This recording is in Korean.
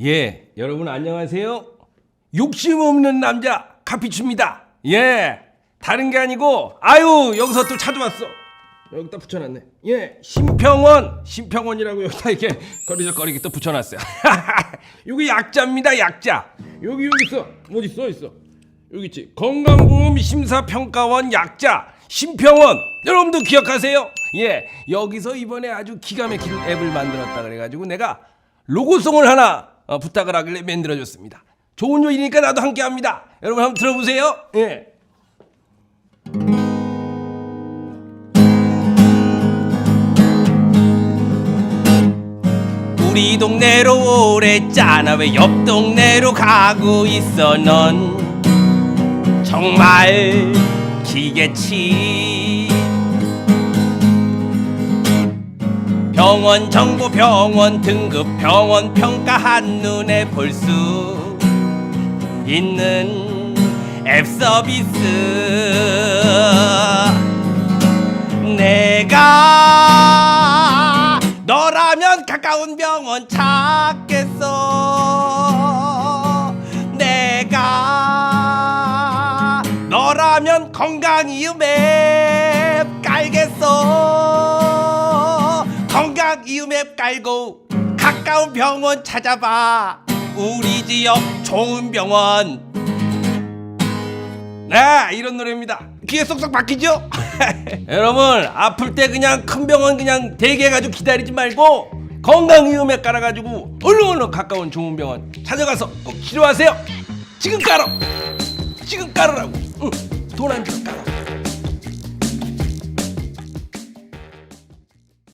예, 여러분 안녕하세요. 욕심 없는 남자 카피추입니다. 예, 다른 게 아니고 아유 여기서 또 찾아왔어. 여기다 붙여놨네. 예, 심평원, 심평원이라고 여기다 이렇게 거리적거리게 또 붙여놨어요. 여기 약자입니다, 약자. 여기 여기 있어. 어디 있어, 있어. 여기 있지. 건강보험 심사평가원 약자 심평원. 여러분도 기억하세요? 예, 여기서 이번에 아주 기가 막힌 앱을 만들었다 그래가지고 내가 로고송을 하나 어, 부탁을 하길래 만들어줬습니다. 좋은 요일이니까 나도 함께합니다. 여러분 한번 들어보세요. 예. 우리 동네로 오래잖아 왜 옆 동네로 가고 있어 넌 정말 기계치 병원 정보 병원 등급 병원 평가 한눈에 볼 수 있는 앱 서비스. 내가 너라면 가까운 병원 찾겠어. 내가 너라면 건강 이음 앱 건강이음 앱 깔고 가까운 병원 찾아봐. 우리 지역 좋은 병원. 네 이런 노래입니다. 귀에 쏙쏙 박히죠? 여러분 아플 때 그냥 큰 병원 그냥 대기해가지고 기다리지 말고 건강의료에 깔아가지고 얼른 얼른 가까운 좋은 병원 찾아가서 꼭 치료하세요. 지금 깔아. 지금 깔으라고. 응, 돈안 주고 깔아